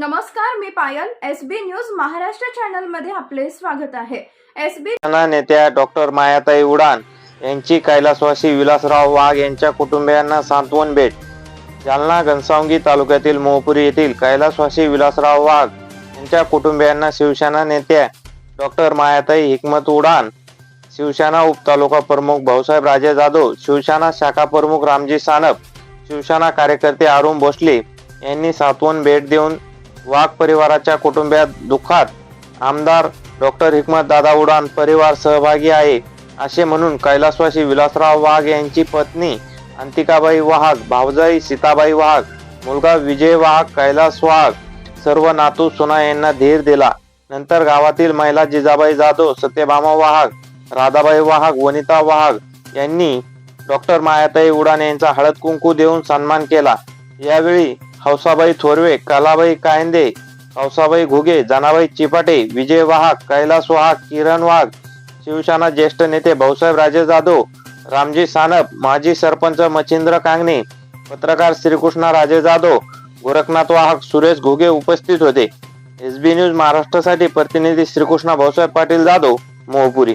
नमस्कार मी Payal. S B news Maharashtra चॅनलमध्ये आपले स्वागत आहे. एस बी नेत्या डॉक्टर मायाताई उडान यांची कैलासवासी विलासराव वाघ यांच्या कुटुंबियांना सांत्वन भेट. जालना घनसावंगी तालुक्यातील मोहपुरी येथील कैलासवासी विलासराव वाघ यांच्या कुटुंबियांना शिवसेना नेत्या डॉक्टर मायाताई हिकमत उडान शिवसेना उपतालुका प्रमुख भाऊसाहेब राजे जाधव शिवसेना शाखा प्रमुख रामजी सानप शिवसेना कार्यकर्ते अरुण भोसले यांनी सातवन भेट देऊन वाघ परिवाराच्या कुटुंबियात दुःखात आमदार डॉक्टर हिकमत दादा उडान परिवार सहभागी आहे असे म्हणून कैलासवासी विलासराव वाघ यांची पत्नी अंतिकाबाई वाघ भावजाई सीताबाई वाघ मुलगा विजय वाघ कैलास वाघ सर्व नातू सुना यांना धीर दिला. नंतर गावातील महिला जिजाबाई जाधव सत्यभामा वाघ राधाबाई वाघ वनिता वाघ यांनी डॉक्टर मायाताई उडान यांचा हळद कुंकू देऊन सन्मान केला. यावेळी हौसाबाई थोरवे कलाबाई कायंदे हौसाबाई घुगे जनाबाई चिपाटे विजय वाहक कैलास वाहक किरण वाघ शिवसेना ज्येष्ठ नेते भाऊसाहेब राजे जाधव रामजी सानप माजी सरपंच मच्छिंद्र कांगणे पत्रकार श्रीकृष्ण राजे जाधव गोरखनाथ वाहक सुरेश घुगे उपस्थित होते. एस बी न्यूज महाराष्ट्रासाठी प्रतिनिधी Shrikrishna Bhausaheb Patil Jadhav Mohpuri.